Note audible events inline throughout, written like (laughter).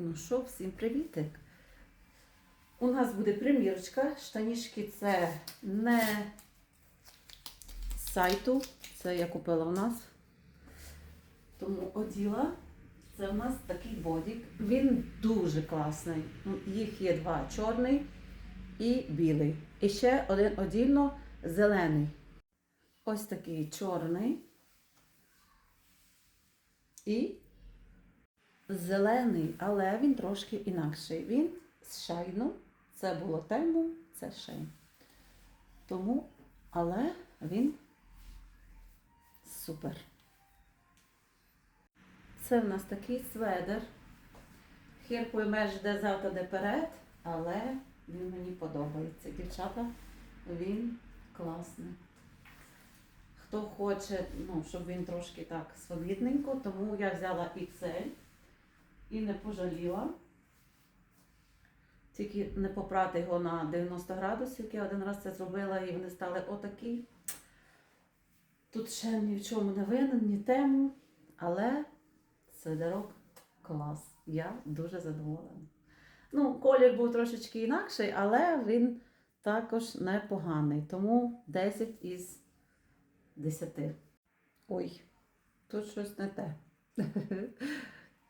Ну що, всім привітик. У нас буде примірочка. Штанішки це не з сайту. Це я купила у нас. Тому оділа. Це у нас такий бодік. Він дуже класний. Ну, Їх є два: чорний і білий. І ще один одільно зелений. Ось такий чорний. І зелений, але він трошки інакший. Він з шайну. Це було тему, це шейн. Тому, але він супер. Це в нас такий сведер. Хір поймеш, де завтра, де перед, але він мені подобається. Дівчата, він класний. Хто хоче, ну, щоб він трошки так свобідненько, тому я взяла XL і не пожаліла. Тільки не попрати його на 90 градусів, я один раз це зробила і вони стали отакі. Тут ще ні в чому не винен, ні тему, але свидерок клас. Я дуже задоволена. Ну, колір був трошечки інакший, але він також непоганий. Тому 10 із 10. Ой, тут щось не те. (laughs)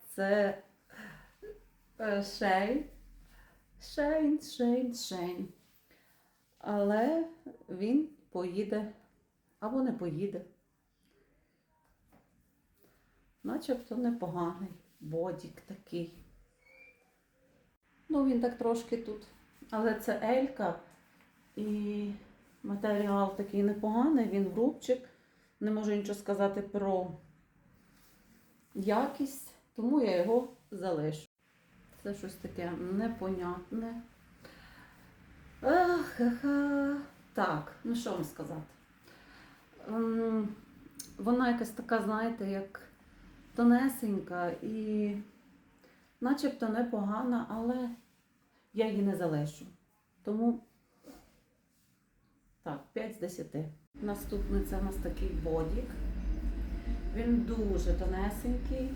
Це шейн. Шейн, шейн, шейн. Але він поїде або не поїде. Начебто непоганий бодік такий. Ну, він так трошки тут. Але це елька і матеріал такий непоганий, він рубчик. Не можу нічого сказати про якість, тому я його залишу. Це щось таке непонятне. Ах, ха Так, ну що вам сказати? Ем, Вона якась така, знаєте, як тонесенька і начебто непогана, але я її не залишу. Тому так, 5 з 10. Наступний це у нас такий бодік. Він дуже тонесенький.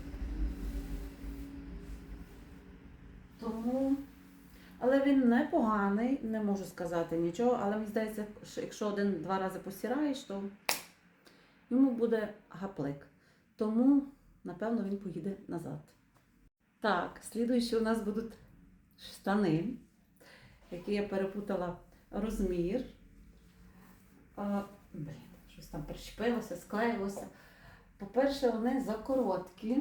Тому, але він непоганий, не можу сказати нічого, але мені здається, що якщо один-два рази посіраєш, то йому буде гаплик. Тому, напевно, він поїде назад. Так, слідуючі у нас будуть штани, які я перепутала розмір. А, блін, щось там прищепилося, склеїлося. По-перше, вони закороткі.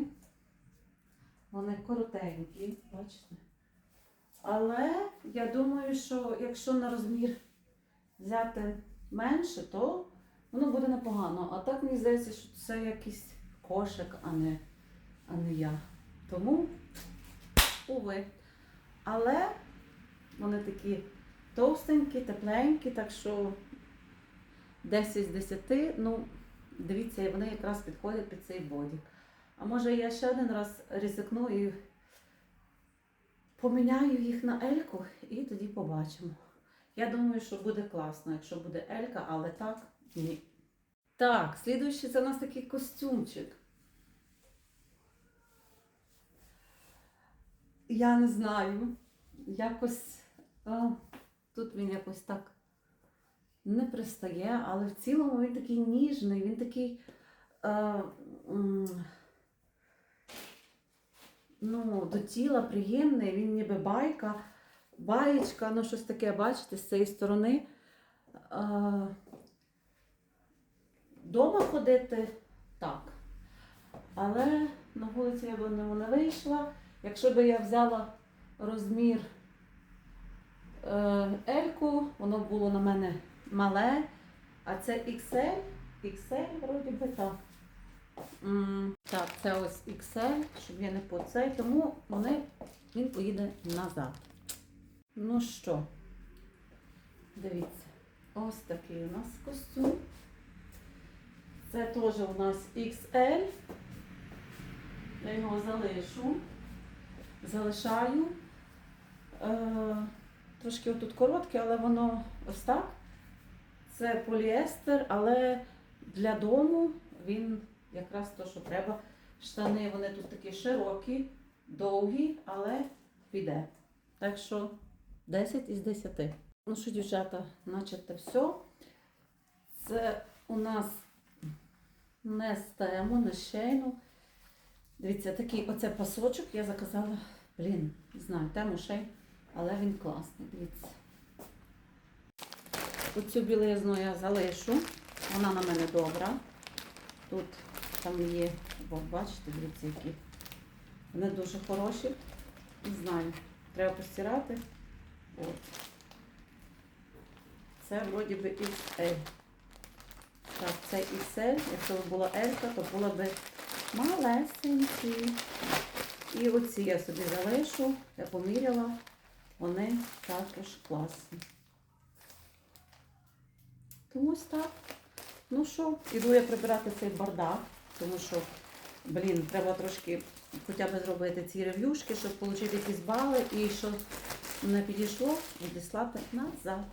Вони коротенькі, бачите? Але я думаю, що якщо на розмір взяти менше, то воно буде непогано. А так мені здається, що це якийсь кошик, а не, а не я. Тому, уви. Але вони такі товстенькі, тепленькі, так що 10 з 10, ну, дивіться, вони якраз підходять під цей бодік. А може я ще один раз ризикну і поміняю їх на Ельку і тоді побачимо. Я думаю, що буде класно, якщо буде Елька, але так ні. Так, слідуючий це у нас такий костюмчик. Я не знаю. Якось а, тут він якось так не пристає, але в цілому він такий ніжний, він такий. А, ну, до тіла приємний, він ніби байка, баєчка, ну щось таке, бачите, з цієї сторони. Дома ходити так. Але на вулиці я б не вийшла. Якщо б я взяла розмір Ельку, воно було на мене мале, а це XL, XL, вроді би так. Так, це ось XL, щоб я не по цей, тому вони, він поїде назад. Ну що, дивіться, ось такий у нас костюм. Це теж у нас XL. Я його залишу. Залишаю. Е, трошки отут коротке, але воно ось так. Це поліестер, але для дому він якраз то, що треба. Штани вони тут такі широкі, довгі, але піде. Так що 10 із 10. Ну що, дівчата, начебто все. Це у нас не з тему, не шейну. Дивіться, такий оце пасочок я заказала. Блін, не знаю, тему шей, але він класний. Дивіться. Оцю білизну я залишу. Вона на мене добра. Тут там є, от бачите, дивіться, які. Вони дуже хороші. Не знаю. Треба постирати. От. Це вроді би XL. Так, це XL. Якщо б була L, то була би малесенькі. І оці я собі залишу, я поміряла. Вони також класні. Тому ось так. Ну що, іду я прибирати цей бардак, тому що, блін, треба трошки хоча б зробити ці рев'юшки, щоб отримати якісь бали і що не підійшло, відіслати назад.